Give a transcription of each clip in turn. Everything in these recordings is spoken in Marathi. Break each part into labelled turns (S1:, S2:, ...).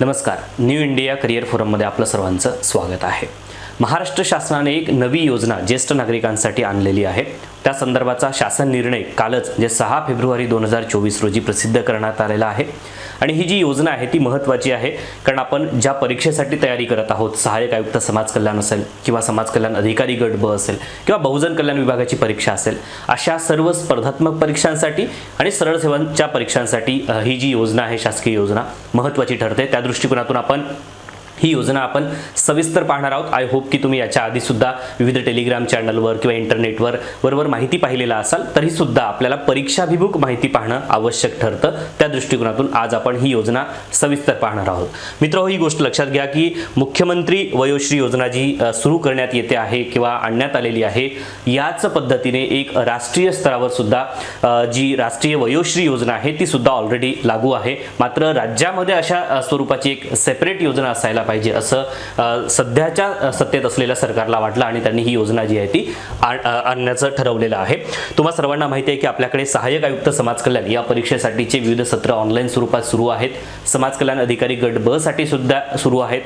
S1: नमस्कार. न्यू इंडिया करिअर फोरममध्ये आपलं सर्वांचं स्वागत आहे. महाराष्ट्र शासनाने एक नवी योजना ज्येष्ठ नागरिकांसाठी आणलेली आहे. त्या संदर्भाचा शासन निर्णय कालच जे सहा फेब्रुवारी दोन हजार चोवीस रोजी प्रसिद्ध करण्यात आलेला आहे. आणि ही जी योजना आहे ती महत्त्वाची आहे कारण आपण ज्या परीक्षेसाठी तयारी करत आहोत सहाय्यक आयुक्त समाज कल्याण असेल किंवा समाज कल्याण अधिकारी गट ब असेल किंवा बहुजन कल्याण विभागाची परीक्षा असेल अशा सर्व स्पर्धात्मक परीक्षांसाठी आणि सरळ सेवांच्या परीक्षांसाठी ही जी योजना आहे शासकीय योजना महत्त्वाची ठरते. त्या दृष्टिकोनातून आपण ही योजना आपण सविस्तर पाहणार आहोत. आय होप की तुम्ही याच्या आधी सुद्धा विविध टेलिग्राम चॅनलवर किंवा इंटरनेटवर बरोबर माहिती पाहिलेला असाल तरी सुद्धा आपल्याला परीक्षाभिमुख माहिती पाहणं आवश्यक ठरतं. त्या दृष्टिकोनातून आज आपण ही योजना सविस्तर पाहणार आहोत. मित्र ही गोष्ट लक्षात घ्या की मुख्यमंत्री वयोश्री योजना जी सुरू करण्यात येते आहे किंवा आणण्यात आलेली आहे याच पद्धतीने एक राष्ट्रीय स्तरावर सुद्धा जी राष्ट्रीय वयोश्री योजना आहे ती सुद्धा ऑलरेडी लागू आहे. मात्र राज्यामध्ये अशा स्वरूपाची एक सेपरेट योजना असायला पाहिजे असं सध्याच्या सत्तेत असलेल्या सरकारला वाटलं आणि त्यांनी ही योजना जी आहे ती आण- आणण्याचं ठरवलेलं आहे. तुम्हा सर्वांना माहिती आहे की आपल्याकडे सहाय्यक आयुक्त समाज कल्याण या परीक्षेसाठीचे विविध सत्र ऑनलाईन स्वरूपात सुरू आहेत. समाज कल्याण अधिकारी गट ब साठी सुद्धा सुरू आहेत.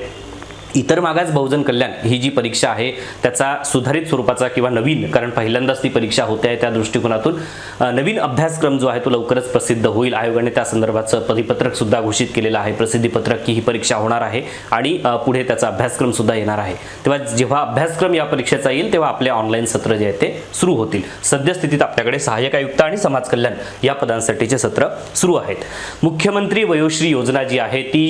S1: इतर मागास बहुजन कल्याण ही जी परीक्षा आहे त्याचा सुधारित स्वरूपाचा किंवा नवीन कारण पहिल्यांदाच ती परीक्षा होते आहे त्या दृष्टिकोनातून नवीन अभ्यासक्रम जो आहे तो लवकरच प्रसिद्ध होईल. आयोगाने त्या संदर्भाचं परिपत्रक सुद्धा घोषित केलेलं आहे. प्रसिद्धीपत्रक की ही परीक्षा होणार आहे आणि पुढे त्याचा अभ्यासक्रम सुद्धा येणार आहे. तेव्हा जेव्हा अभ्यासक्रम या परीक्षेचा येईल तेव्हा आपले ऑनलाईन सत्र जे आहे ते सुरू होतील. सद्यस्थितीत आपल्याकडे सहाय्यक आयुक्त आणि समाज कल्याण या पदांसाठीचे सत्र सुरू आहेत. मुख्यमंत्री वयोश्री योजना जी आहे ती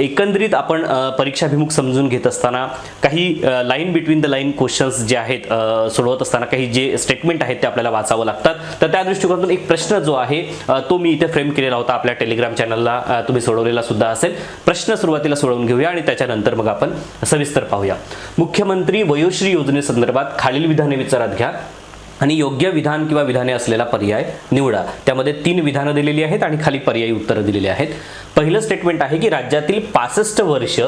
S1: एकंदरीत आपण परीक्षाभिमुख परीक्षाभिमुख समजून घेत असताना काही line between the line questions जे आहेत सोडवत असताना काही जे स्टेटमेंट आहेत ते आपल्याला वाचावं लागतात. तर त्या दृष्टिकोनातून एक प्रश्न जो आहे तो मी इथे फ्रेम केलेला होता आपल्या टेलिग्राम चॅनलला तुम्ही सोडवलेला सुद्धा असेल. प्रश्न सुरुवातीला सोडवून घेऊया आणि त्याच्यानंतर मग आपण सविस्तर पाहूया. मुख्यमंत्री वयोश्री योजनेसंदर्भात खालील विधाने विचारात घ्या आणि योग्य विधान किंवा विधाने असलेला पर्याय निवडा. त्यामध्ये तीन विधानं दिलेली आहेत आणि खाली पर्यायी उत्तरं दिलेली आहेत. पहिलं स्टेटमेंट आहे की राज्यातील पासष्ट वर्ष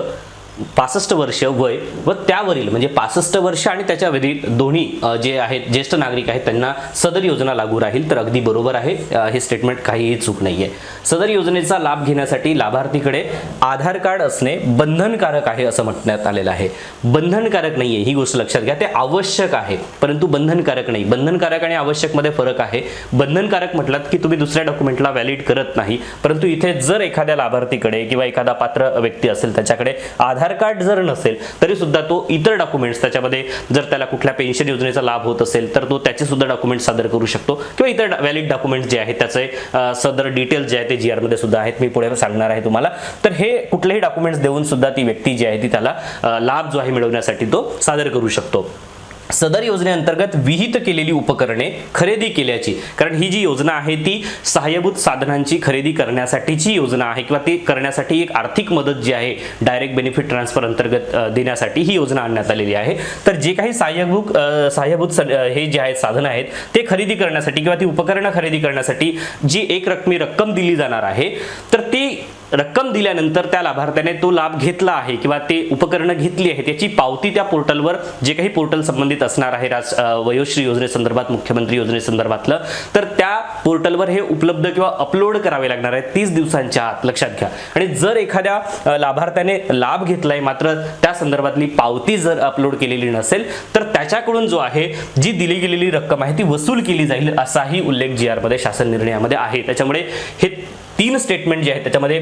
S1: पासष्ट वर्ष वय व त्यावरील म्हणजे पासष्ट वर्ष आणि त्याच्यावरील दोन्ही जे आहेत ज्येष्ठ नागरिक आहेत त्यांना सदर योजना लागू राहील तर अगदी बरोबर आहे. हे स्टेटमेंट काहीही चूक नाही आहे सदर योजनेचा लाभ घेण्यासाठी लाभार्थीकडे आधार कार्ड असणे बंधनकारक आहे असं म्हणण्यात आलेलं आहे. बंधनकारक नाही आहे ही गोष्ट लक्षात घ्या. ते आवश्यक आहे परंतु बंधनकारक नाही. बंधनकारक आणि आवश्यकमध्ये फरक आहे. बंधनकारक म्हटलात की तुम्ही दुसऱ्या डॉक्युमेंटला व्हॅलिड करत नाही परंतु इथे जर एखाद्या लाभार्थीकडे किंवा एखादा पात्र व्यक्ती असेल त्याच्याकडे आधार आधार कार्ड जर नसेल तरी सुद्धा तो इतर डॉक्युमेंट्स त्याच्यामध्ये जर त्याला कुठल्या पेन्शन योजनेचा लाभ होत असेल तर तो त्याचे सुद्धा डॉक्युमेंट सादर करू शकतो. किंवा इतर व्हॅलिड डॉक्युमेंट जे आहेत त्याचे सदर डिटेल्स जे आहे ते जी मध्ये सुद्धा आहेत. मी पुढे सांगणार आहे तुम्हाला. तर हे कुठलेही डॉक्युमेंट्स देऊन सुद्धा ती व्यक्ती जी आहे ती त्याला लाभ जो आहे मिळवण्यासाठी तो सादर करू शकतो. सदर योजनेअंतर्गत विहित केलेली उपकरणे खरेदी केल्याची. कारण ही जी योजना आहे ती सहाय्यभूत साधनांची खरेदी करण्यासाठीची योजना आहे किंवा ती करण्यासाठी एक आर्थिक मदत जी आहे डायरेक्ट बेनिफिट ट्रान्सफर अंतर्गत देण्यासाठी ही योजना आणण्यात आलेली आहे. तर जे काही सहाय्यभूत सहाय्यभूत हे जे आहेत साधनं आहेत ते खरेदी करण्यासाठी किंवा ती उपकरणं खरेदी करण्यासाठी जी एक रकमी रक्कम दिली जाणार आहे तर ती रक्कम दिल्यानंतर त्या लाभार्थ्याने तो लाभ घेतला आहे किंवा ते उपकरणं घेतली आहेत याची पावती त्या पोर्टलवर जे काही पोर्टल संबंधित असणार आहे राज वयोश्री योजनेसंदर्भात मुख्यमंत्री योजनेसंदर्भातलं तर त्या पोर्टलवर हे उपलब्ध किंवा अपलोड करावे लागणार आहे तीस दिवसांच्या आत लक्षात घ्या. आणि जर एखाद्या लाभार्थ्याने लाभ घेतलाय मात्र त्या संदर्भातली पावती जर अपलोड केलेली नसेल तर त्याच्याकडून जो आहे जी दिली गेलेली रक्कम आहे ती वसूल केली जाईल असाही उल्लेख जी मध्ये शासन निर्णयामध्ये आहे. त्याच्यामुळे हे तीन स्टेटमेंट जे आहेत त्याच्यामध्ये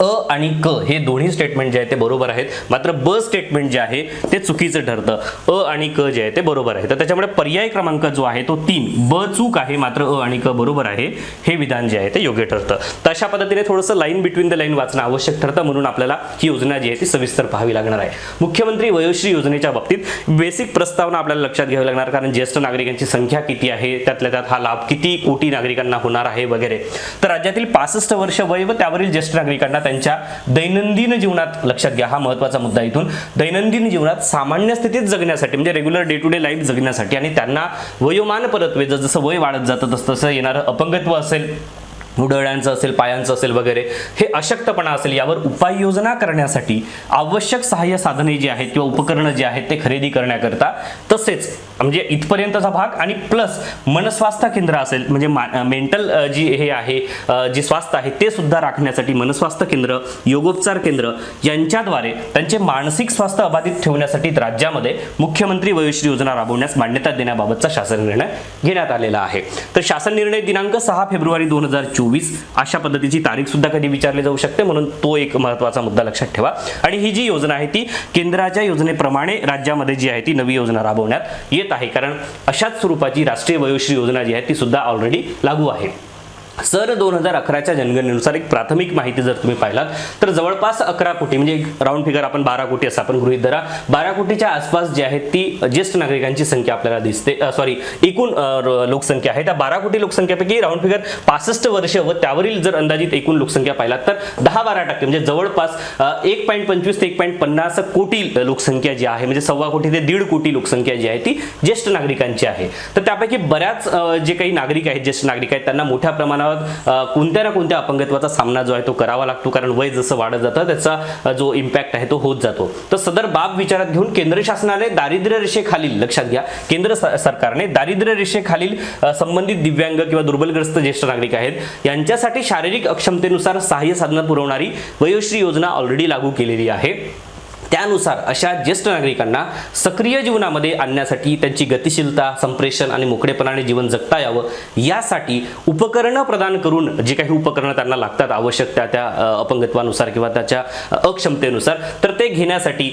S1: अ आणि क हे दोन्ही स्टेटमेंट जे आहे ते बरोबर आहेत. मात्र ब स्टेटमेंट जे आहे ते चुकीचं ठरतं. अ आणि क जे आहे ते बरोबर आहे. तर त्याच्यामुळे पर्याय क्रमांक जो आहे तो तीन. ब चूक आहे मात्र अ आणि क बरोबर आहे हे विधान जे आहे ते योग्य ठरतं. तर अशा पद्धतीने थोडंसं लाईन बिटवीन द लाईन वाचणं आवश्यक ठरतं म्हणून आपल्याला ही योजना जी आहे ती सविस्तर पाहावी लागणार आहे. मुख्यमंत्री वयोश्री योजनेच्या बाबतीत बेसिक प्रस्तावना आपल्याला लक्षात घ्यावी लागणार कारण ज्येष्ठ नागरिकांची संख्या किती आहे त्यातल्या त्यात हा लाभ किती कोटी नागरिकांना होणार आहे वगैरे. तर राज्यातील पासष्ट वर्ष वय व त्यावरील ज्येष्ठ नागरिकांना त्यांच्या दैनंदिन जीवनात लक्षात घ्या. हा महत्त्वाचा मुद्दा इथून. दैनंदिन जीवनात सामान्य स्थितीत जगण्यासाठी म्हणजे regular day to day life जगण्यासाठी आणि त्यांना वयोमान परत्वे जसं जसं वय वाढत जातं तसं तसं येणारं अपंगत्व असेल उडळ्यांचं असेल पायांचं असेल वगैरे हे अशक्तपणा असेल यावर उपाययोजना करण्यासाठी आवश्यक सहाय्य साधने जी आहेत किंवा उपकरणं जी आहेत ते खरेदी करण्याकरता तसेच म्हणजे इथपर्यंतचा भाग आणि प्लस मनस्वास्थ्य केंद्र असेल म्हणजे मेंटल जी हे आहे जे जी स्वास्थ्य आहे ते सुद्धा राखण्यासाठी मनस्वास्थ्य केंद्र योगोपचार केंद्र यांच्याद्वारे त्यांचे मानसिक स्वास्थ्य अबाधित ठेवण्यासाठी राज्यामध्ये मुख्यमंत्री वयोश्री योजना राबवण्यास मान्यता देण्याबाबतचा शासन निर्णय घेण्यात आलेला आहे. तर शासन निर्णय दिनांक सहा फेब्रुवारी दोन हजार चोवीस अशा पद्धतीची तारीख सुद्धा कधी विचारली जाऊ शकते म्हणून तो एक महत्त्वाचा मुद्दा लक्षात ठेवा. आणि ही जी योजना आहे ती केंद्राच्या योजनेप्रमाणे राज्यामध्ये जी आहे ती नवी योजना राबवण्यात येत आहे. कारण अशाच स्वरूपाची राष्ट्रीय वयोश्री योजना जी आहे ती सुद्धा ऑलरेडी लागू आहे. सर दोन हजार अकराच्या जनगणनेनुसार एक प्राथमिक माहिती जर तुम्ही पाहिलात तर जवळपास अकरा कोटी म्हणजे राऊंड फिगर आपण बारा कोटी असं आपण गृहित धरा. बारा कोटीच्या आसपास जी आहे ती ज्येष्ठ नागरिकांची संख्या आपल्याला दिसते सॉरी एकूण लोकसंख्या आहे. त्या बारा कोटी लोकसंख्यापैकी राऊंड फिगर पासष्ट वर्ष व त्यावरील जर अंदाजित एकूण लोकसंख्या पाहिलात तर दहा बारा टक्के म्हणजे जवळपास एक पॉईंट पंचवीस ते एक पॉईंट पन्नास कोटी लोकसंख्या जी आहे म्हणजे सव्वा कोटी ते दीड कोटी लोकसंख्या जी आहे ती ज्येष्ठ नागरिकांची आहे. तर त्यापैकी बऱ्याच जे काही नागरिक आहेत ज्येष्ठ नागरिक आहेत त्यांना मोठ्या प्रमाणात अ, कोणत्या ना कोणत्या अपंगत्वाचा सामना जो आहे तो करावा लागतो कारण वय जसं वाढत जातं त्याचा जो इम्पॅक्ट आहे तो होत जातो. तर सदर बाब विचारात घेऊन केंद्र शासनाने दारिद्र्य रेषेखालील लक्षात घ्या केंद्र सरकारने दारिद्र्य रेषेखालील संबंधित दिव्यांग किंवा दुर्बलग्रस्त ज्येष्ठ नागरिक आहेत यांच्यासाठी शारीरिक अक्षमतेनुसार सहाय्य साधनं पुरवणारी वयोश्री योजना ऑलरेडी लागू केलेली आहे. त्यानुसार अशा ज्येष्ठ नागरिकांना सक्रिय जीवनामध्ये आणण्यासाठी त्यांची गतिशीलता संप्रेषण आणि मोकळेपणाने जीवन जगता यावं. यासाठी उपकरणं प्रदान करून जी काही उपकरणं त्यांना लागतात आवश्यक त्या त्या अपंगत्वानुसार किंवा त्याच्या अक्षमतेनुसार तर ते घेण्यासाठी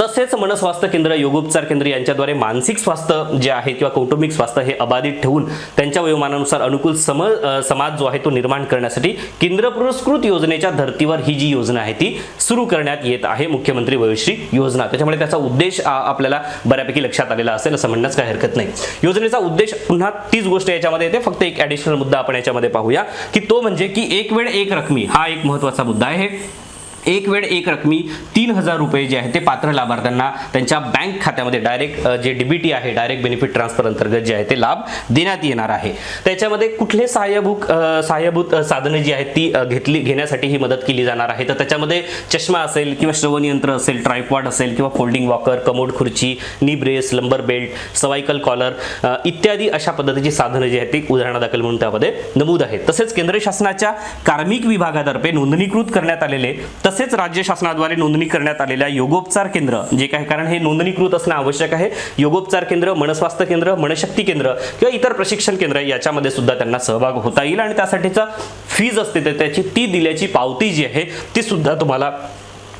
S1: तसेच मनस्वास्थ्य केंद्र योगोपचार केंद्र यांच्याद्वारे मानसिक स्वास्थ्य जे आहे किंवा कौटुंबिक स्वास्थ्य हे अबाधित ठेवून त्यांच्या वयोमानानुसार अनुकूल सम समाज जो आहे तो निर्माण करण्यासाठी केंद्र पुरस्कृत योजनेच्या धर्तीवर ही जी योजना आहे ती सुरू करण्यात येत आहे. मुख्यमंत्री वयोश्री योजना. त्याच्यामुळे त्याचा उद्देश आपल्याला बऱ्यापैकी लक्षात आलेला असेल असं म्हणण्यास काही हरकत नाही. योजनेचा उद्देश पुन्हा तीच गोष्ट याच्यामध्ये येते. फक्त एक ॲडिशनल मुद्दा आपण याच्यामध्ये पाहूया की तो म्हणजे की एक वेळ एक रकमी हा एक महत्त्वाचा मुद्दा आहे. एक वेळ एक रकमी तीन हजार रुपये जे आहे ते पात्र लाभार्थ्यांना त्यांच्या बँक खात्यामध्ये डायरेक्ट जे डीबीटी आहे डायरेक्ट बेनिफिट ट्रान्सफर अंतर्गत जे आहे ते लाभ देण्यात येणार आहे. त्याच्यामध्ये कुठले सहाय्यभूत सहाय्यभूत साधने जी आहेत ती घेतली घेण्यासाठी ही मदत केली जाणार आहे. तर त्याच्यामध्ये चष्मा असेल किंवा श्रवणयंत्र असेल ट्रायपॉड असेल किंवा फोल्डिंग वॉकर कमोड खुर्ची knee brace lumbar belt cervical collar इत्यादी अशा पद्धतीची साधनं जी आहेत ती उदाहरणादाखल म्हणून त्यामध्ये नमूद आहेत. तसेच केंद्र शासनाच्या कार्मिक विभागातर्फे नोंदणीकृत करण्यात आलेले तसेच राज्य शासनाद्वारे नोंदणी करण्यात आलेल्या योगोपचार केंद्र जे काही कारण हे नोंदणीकृत असणं आवश्यक आहे. योगोपचार केंद्र मनस्वास्थ्य केंद्र मनशक्ती केंद्र किंवा इतर प्रशिक्षण केंद्र याच्यामध्ये सुद्धा त्यांना सहभाग होता येईल. आणि त्यासाठीचा फीज असते तर त्याची ती दिल्याची पावती जी आहे ती सुद्धा तुम्हाला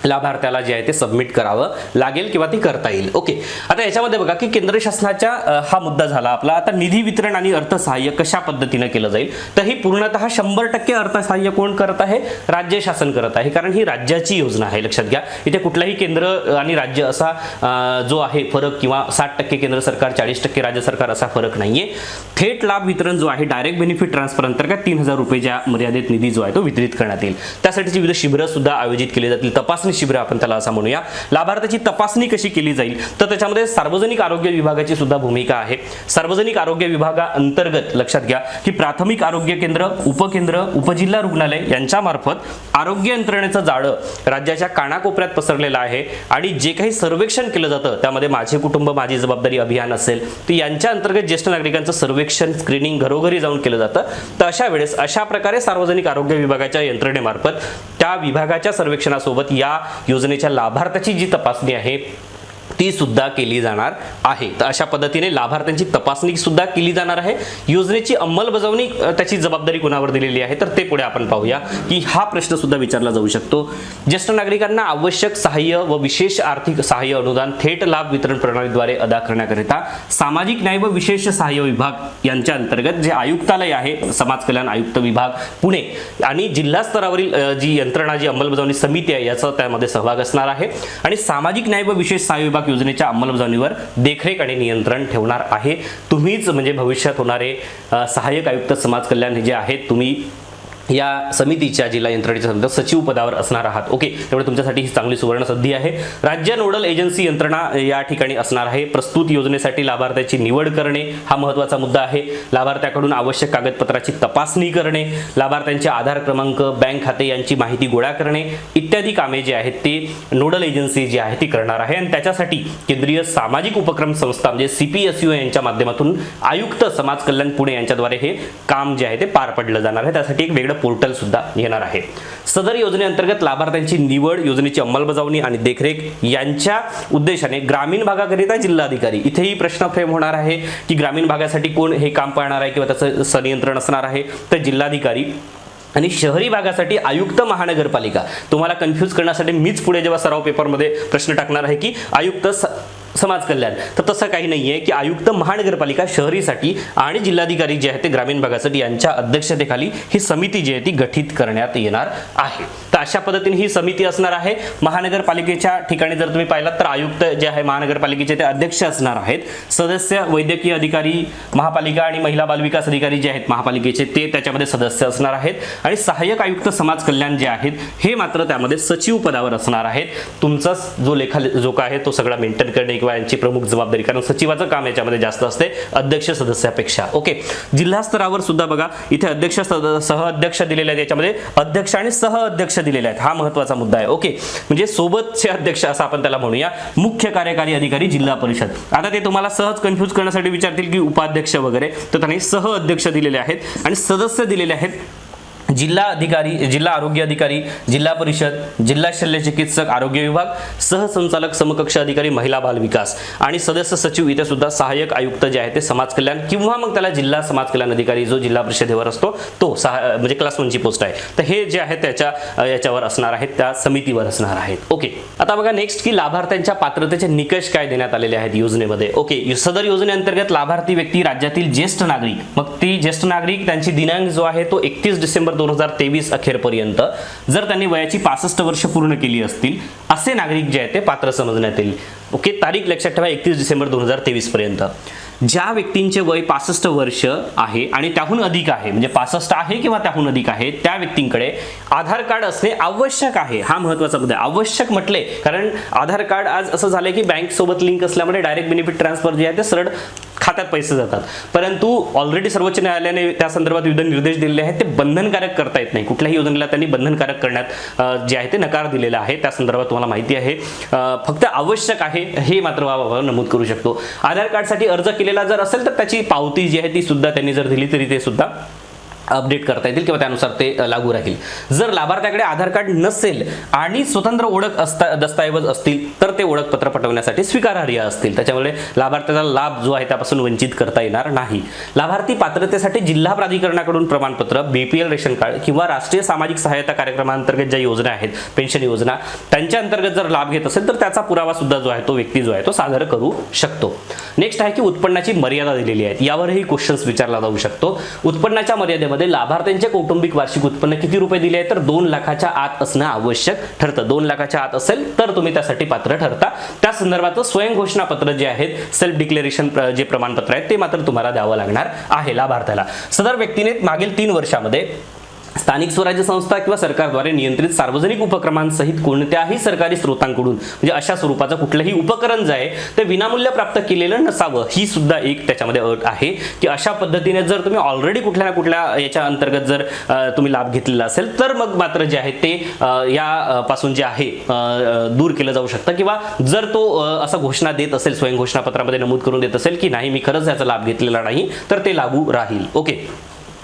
S1: लाभार्थ्याला जे आहे ते सबमिट करावं लागेल किंवा ती करता येईल. ओके आता याच्यामध्ये बघा की केंद्र शासनाच्या हा मुद्दा झाला आपला. आता निधी वितरण आणि अर्थसहाय्य कशा पद्धतीनं केलं जाईल? तर ही पूर्णतः शंभर टक्के अर्थसहाय्य कोण करत आहे? राज्य शासन करत आहे. कारण ही राज्याची योजना आहे. लक्षात घ्या. इथे कुठलाही केंद्र आणि राज्य असा जो आहे फरक किंवा साठ टक्के केंद्र सरकार चाळीस टक्के राज्य सरकार असा फरक नाहीये. थेट लाभ वितरण जो आहे डायरेक्ट बेनिफिट ट्रान्सफर अंतर्गत तीन हजार रुपयेच्या मर्यादित निधी जो आहे तो वितरित करण्यात येईल. त्यासाठीची विविध शिबिरं सुद्धा आयोजित केली जातील. तपासणी शिबिर आपण त्याला असं म्हणूया. लाभार्थ्याची तपासणी कशी केली जाईल? तर त्याच्यामध्ये सार्वजनिक आरोग्य विभागाची सुद्धा भूमिका आहे. सार्वजनिक आरोग्य विभागाअंतर्गत लक्षात घ्या की प्राथमिक आरोग्य केंद्र उपकेंद्र उपजिल्हा रुग्णालय यांच्यामार्फत आरोग्य यंत्रणेचं जाळं राज्याच्या कानाकोपऱ्यात पसरलेलं आहे आणि जे काही सर्वेक्षण केलं जातं त्यामध्ये माझे कुटुंब माझी जबाबदारी अभियान असेल तर यांच्या अंतर्गत ज्येष्ठ नागरिकांचं सर्वेक्षण स्क्रीनिंग घरोघरी जाऊन केलं जातं. तर अशा वेळेस अशा प्रकारे सार्वजनिक आरोग्य विभागाच्या यंत्रणेमार्फत त्या विभागाच्या सर्वेक्षणासोबत या योजनेच्या लाभार्थ्याची जी तपासणी आहे ती सुद्धा केली जाणार आहे. तर अशा पद्धतीने लाभार्थ्यांची तपासणी सुद्धा केली जाणार आहे. योजनेची अंमलबजावणी त्याची जबाबदारी कोणावर दिलेली आहे तर ते पुढे आपण पाहूया की हा प्रश्न सुद्धा विचारला जाऊ शकतो. ज्येष्ठ नागरिकांना आवश्यक सहाय्य व विशेष आर्थिक सहाय्य अनुदान थेट लाभ वितरण प्रणालीद्वारे अदा करण्याकरिता सामाजिक न्याय व विशेष सहाय्य विभाग यांच्या अंतर्गत जे आयुक्तालय आहे समाज कल्याण आयुक्त विभाग पुणे आणि जिल्हा स्तरावरील जी यंत्रणा जी अंमलबजावणी समिती आहे याचा त्यामध्ये सहभाग असणार आहे. आणि सामाजिक न्याय व विशेष सहाय्य विभाग योजनेच्या अंमलबजावणीवर देखरेख आणि नियंत्रण ठेवणार आहे. तुम्हीच म्हणजे भविष्यात होणारे सहाय्यक आयुक्त समाज कल्याण हे जे आहेत तुम्ही या समितीच्या जिल्हा यंत्रणेच्या समितीत सचिव पदावर असणार आहात. ओके त्यामुळे तुमच्यासाठी ही चांगली सुवर्ण संधी आहे. राज्य नोडल एजन्सी यंत्रणा या ठिकाणी असणार आहे. प्रस्तुत योजनेसाठी लाभार्थ्याची निवड करणे हा महत्त्वाचा मुद्दा आहे. लाभार्थ्याकडून आवश्यक कागदपत्राची तपासणी करणे लाभार्थ्यांचे आधार क्रमांक बँक खाते यांची माहिती गोळा करणे इत्यादी कामे जे आहेत ते नोडल एजन्सी जी आहे ती करणार आहे. आणि त्याच्यासाठी केंद्रीय सामाजिक उपक्रम संस्था म्हणजे सी पी एस यू यांच्या माध्यमातून आयुक्त समाज कल्याण पुणे यांच्याद्वारे हे काम जे आहे ते पार पडलं जाणार आहे. त्यासाठी एक वेगळं पोर्टल सुद्धा येणार आहे. सदर योजनेअंतर्गत लाभार्थ्यांची निवड योजनेची अंमलबजावणी आणि देखरेख यांच्या उद्देशाने ग्रामीण भागाकरिता जिल्हाधिकारी इथेही प्रश्न फ्रेम होणार आहे की ग्रामीण भागासाठी कोण हे काम पाहणार आहे किंवा त्याचं संनियंत्रण असणार आहे. तर जिल्हाधिकारी आणि शहरी भागासाठी आयुक्त महानगरपालिका. तुम्हाला कन्फ्यूज करण्यासाठी मीच पुढे जेव्हा सराव पेपरमध्ये प्रश्न टाकणार आहे की आयुक्त स- समाज कल्याण. तर तसं काही नाही आहे की आयुक्त महानगरपालिका शहरीसाठी आणि जिल्हाधिकारी जे आहेत ते ग्रामीण भागासाठी यांच्या अध्यक्षतेखाली ही समिती जी आहे ती गठीत करण्यात येणार आहे. तर अशा पद्धतीने ही समिती असणार आहे. महानगरपालिकेच्या ठिकाणी जर तुम्ही पाहिलात तर आयुक्त जे आहे महानगरपालिकेचे ते अध्यक्ष असणार आहेत. सदस्य वैद्यकीय अधिकारी महापालिका आणि महिला बालविकास अधिकारी जे आहेत महापालिकेचे ते त्याच्यामध्ये सदस्य असणार आहेत. आणि सहाय्यक आयुक्त समाज कल्याण जे आहेत हे मात्र त्यामध्ये सचिव पदावर असणार आहेत. तुमचा जो लेखा जो का आहे तो सगळा मेंटेन करणे किंवा यांची प्रमुख जबाबदारी कारण सचिवाचं काम याच्यामध्ये जास्त असते अध्यक्ष सदस्यापेक्षा. ओके? जिल्हा स्तरावर सुद्धा बघा इथे अध्यक्ष सह अध्यक्ष दिलेले आहेत याच्यामध्ये अध्यक्ष आणि सह अध्यक्ष दिलेले आहेत. हा महत्त्वाचा मुद्दा आहे. ओके? म्हणजे सोबतचे अध्यक्ष असं आपण त्याला म्हणूया. मुख्य कार्यकारी अधिकारी जिल्हा परिषद. आता ते तुम्हाला सहज कन्फ्यूज करण्यासाठी विचारतील की उपाध्यक्ष वगैरे तर त्यांनी सह अध्यक्ष दिलेले आहेत आणि सदस्य दिलेले आहेत. जिल्हा अधिकारी जिल्हा आरोग्य अधिकारी जिल्हा परिषद जिल्हा शल्य चिकित्सक आरोग्य विभाग सहसंचालक समकक्ष अधिकारी महिला बाल विकास आणि सदस्य सचिव इथे सुद्धा सहाय्यक आयुक्त जे आहे ते समाज कल्याण किंवा मग त्याला जिल्हा समाज कल्याण अधिकारी जो जिल्हा परिषदेवर असतो तो सहा म्हणजे क्लास वनची पोस्ट आहे. तर हे जे आहे त्याच्या याच्यावर असणार आहेत त्या समितीवर असणार आहेत. ओके आता बघा नेक्स्ट की लाभार्थ्यांच्या पात्रतेचे निकष काय देण्यात आलेले आहेत योजनेमध्ये. ओके सदर योजनेअंतर्गत लाभार्थी व्यक्ती राज्यातील ज्येष्ठ नागरिक मग ती ज्येष्ठ नागरिक त्यांची दिनांक जो आहे तो एकतीस डिसेंबर दोन हजार तेवीस अखेरपर्यंत जर त्यांनी वयाची पासष्ट वर्ष पूर्ण केली असतील असे नागरिक जे आहेत ते पात्र समजण्यात येईल. ओके तारीख लक्षात ठेवा एकतीस डिसेंबर दोन हजार तेवीस पर्यंत. ज्या व्यक्तींचे वय पासष्ट वर्ष आहे आणि त्याहून अधिक आहे म्हणजे पासष्ट आहे किंवा त्याहून अधिक आहे त्या व्यक्तींकडे आधार कार्ड असणे आवश्यक आहे. हा महत्त्वाचा मुद्दा आवश्यक म्हटले कारण आधार कार्ड आज असं झालं की बँक सोबत लिंक असल्यामुळे डायरेक्ट बेनिफिट ट्रान्सफर जे आहे ते सरळ खात्यात पैसे जातात. परंतु ऑलरेडी सर्वोच्च न्यायालयाने त्या संदर्भात विविध निर्देश दिलेले आहेत. ते बंधनकारक करता येत नाही. कुठल्याही योजनेला त्यांनी बंधनकारक करण्यात जे आहे ते नकार दिलेला आहे. त्या संदर्भात तुम्हाला माहिती आहे. फक्त आवश्यक आहे हे मात्र बाबा नमूद करू शकतो. आधार कार्डसाठी अर्ज केलेला जर असेल तर त्याची पावती जी आहे ती सुद्धा त्यांनी जर दिली तरी ते सुद्धा अपडेट करता येतील किंवा त्यानुसार ते लागू राहील. जर लाभार्थ्याकडे आधार कार्ड नसेल आणि स्वतंत्र ओळख असता दस्तऐवज असतील तर ते ओळखपत्र पटवण्यासाठी स्वीकारार्ह असतील. त्याच्यामुळे लाभार्थ्याचा लाभ जो आहे त्यापासून वंचित करता येणार नाही. लाभार्थी पात्रतेसाठी जिल्हा प्राधिकरणाकडून प्रमाणपत्र बीपीएल रेशन कार्ड किंवा राष्ट्रीय सामाजिक सहायता कार्यक्रमांतर्गत ज्या योजना आहेत पेन्शन योजना त्यांच्या अंतर्गत जर लाभ घेत असेल तर त्याचा पुरावा सुद्धा जो आहे तो व्यक्ती जो आहे तो सादर करू शकतो. नेक्स्ट आहे की उत्पन्नाची मर्यादा दिलेली आहे. यावरही क्वेश्चन्स विचारला जाऊ शकतो. उत्पन्नाच्या मर्यादेमध्ये लाभार्थ्यांचे कौटुंबिक वार्षिक उत्पन्न किती रुपये दिले आहे तर दोन लाखाच्या आत असणं आवश्यक ठरतं. दोन लाखाच्या आत असेल तर तुम्ही त्यासाठी पात्र ठरता. त्या संदर्भात स्वयं घोषणापत्र जे आहेत सेल्फ डिक्लेरेशन जे प्रमाणपत्र आहेत ते मात्र तुम्हाला द्यावं लागणार आहे लाभार्थ्याला. सदर व्यक्तीने मागील तीन वर्षामध्ये स्थानिक स्वराज्य संस्था किंवा सरकारद्वारे नियंत्रित सार्वजनिक उपक्रमांसहित कोणत्याही सरकारी स्रोतांकडून म्हणजे अशा स्वरूपाचं कुठलंही उपकरण जे आहे ते विनामूल्य प्राप्त केलेलं नसावं ही सुद्धा एक त्याच्यामध्ये अट आहे की अशा पद्धतीने जर तुम्ही ऑलरेडी कुठल्या ना कुठल्या याच्या अंतर्गत जर तुम्ही लाभ घेतलेला असेल तर मग मात्र जे आहे ते यापासून या पासून जे आहे दूर केलं जाऊ शकतं. किंवा जर तो असा असं घोषणा देत असेल स्वयं घोषणापत्रामध्ये नमूद करून देत असेल की नाही मी खरंच याचा लाभ घेतलेला नाही तर ते लागू राहील. ओके?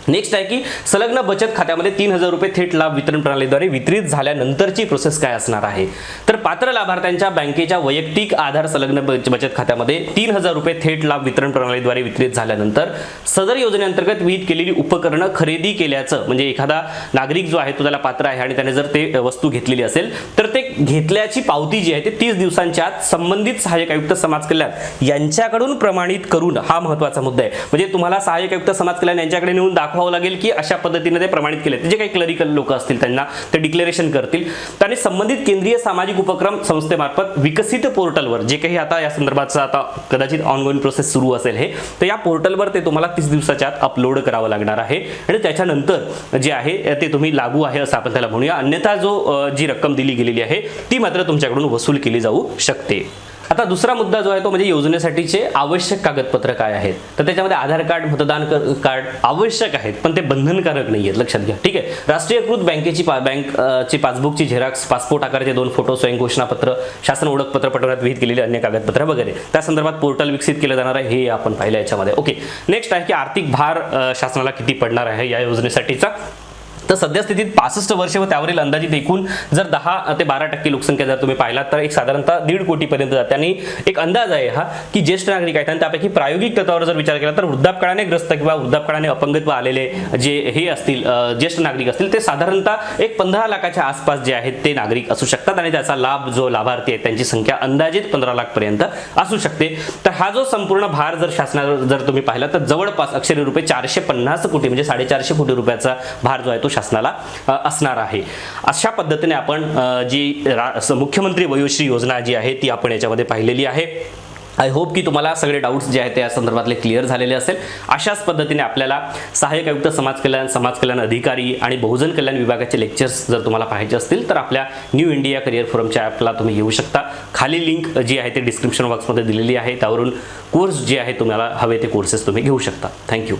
S1: नेक्स्ट आहे की संलग्न बचत खात्यामध्ये तीन हजार रुपये थेट लाभ वितरण प्रणालीद्वारे वितरित झाल्यानंतरची प्रोसेस काय असणार आहे? तर पात्र लाभार्थ्यांच्या बँकेच्या वैयक्तिक आधार संलग्न बच- बचत खात्यामध्ये तीन हजार रुपये थेट लाभ वितरण प्रणालीद्वारे वितरित झाल्यानंतर सदर योजनेअंतर्गत विहित केलेली उपकरणं खरेदी केल्याचं म्हणजे एखादा नागरिक जो आहे तो त्याला पात्र आहे आणि त्याने जर ते वस्तू घेतलेली असेल तर घेतल्याची पावती जी आहे ते तीस दिवसांच्या आत संबंधित सहाय्यक आयुक्त समाज कल्याण यांच्याकडून प्रमाणित करून हा महत्त्वाचा मुद्दा आहे. म्हणजे तुम्हाला सहाय्यक आयुक्त समाज कल्याण यांच्याकडे नेऊन दाखवावं लागेल की अशा पद्धतीने ते प्रमाणित केले. जे काही क्लरिकल लोक असतील त्यांना ते डिक्लेरेशन करतील. आणि संबंधित केंद्रीय सामाजिक उपक्रम संस्थेमार्फत विकसित पोर्टलवर जे काही आता या संदर्भाचं आता कदाचित ऑनगोईंग प्रोसेस सुरू असेल हे तर या पोर्टलवर ते तुम्हाला तीस दिवसाच्या आत अपलोड करावं लागणार आहे. आणि त्याच्यानंतर जे आहे ते तुम्ही लागू आहे असं आपण त्याला म्हणूया. अन्यथा जो जी रक्कम दिली गेलेली आहे ती मात्र तुमच्याकडून वसूल केली जाऊ शकते. आता दुसरा मुद्दा जो आहे तो म्हणजे योजनेसाठीचे आवश्यक कागदपत्र काय आहेत? तर त्याच्यामध्ये आधार कार्ड मतदान कार्ड आवश्यक आहेत पण ते बंधनकारक नाही आहेत लक्षात घ्या. ठीक आहे? राष्ट्रीयकृत बँकेची पा बँक ची पासबुकची झेरॉक्स पासपोर्ट आकाराचे दोन फोटो स्वयंघोषणापत्र शासन ओळखपत्र पटवण्यात विहित केलेली अन्य कागदपत्र वगैरे. त्या संदर्भात पोर्टल विकसित केलं जाणार आहे हे आपण पाहिलं याच्यामध्ये. ओके. नेक्स्ट आहे की आर्थिक भार शासनाला किती पडणार आहे या योजनेसाठीचा? तर सध्या स्थितीत पासष्ट वर्ष व त्यावरील अंदाजित एकूण जर दहा ते बारा टक्के लोकसंख्या जर तुम्ही पाहिलात तर एक साधारणतः दीड कोटीपर्यंत जाते. आणि एक अंदाज आहे हा की ज्येष्ठ नागरिक आहेत आणि त्यापैकी प्रायोगिक तत्वावर जर विचार केला तर वृद्धापकाळाने ग्रस्त किंवा वृद्धापकाळाने अपंगत्व आलेले जे हे असतील ज्येष्ठ नागरिक असतील ते साधारणतः एक पंधरा लाखाच्या आसपास जे आहेत ते नागरिक असू शकतात. आणि त्याचा लाभ जो लाभार्थी आहे त्यांची संख्या अंदाजित पंधरा लाखपर्यंत असू शकते. तर हा जो संपूर्ण भार जर शासनावर जर तुम्ही पाहिला तर जवळपास अक्षरी रुपये चारशे पन्नास कोटी म्हणजे साडेचारशे कोटी रुपयाचा भार जो आहे तो शासनाला असणार आहे. अशा पद्धतीने आपण जी रा- मुख्यमंत्री वयोश्री योजना जी आहे ती आपण याच्यामध्ये पाहिलेली आहे. आय होप की तुम्हाला सगळे डाऊट्स जे आहेत त्या संदर्भातले क्लिअर झालेले असेल. अशाच पद्धतीने आपल्याला सहाय्यक आयुक्त समाज कल्याण समाज कल्याण अधिकारी आणि बहुजन कल्याण विभागाचे लेक्चर्स जर तुम्हाला पाहायचे असतील तर आपल्या न्यू इंडिया करिअर फोरमच्या ॲपला तुम्ही येऊ शकता. खाली लिंक जी आहे ते डिस्क्रिप्शन बॉक्समध्ये दिलेली आहे. त्यावरून कोर्स जे आहे तुम्हाला हवे ते कोर्सेस तुम्ही घेऊ शकता. थँक्यू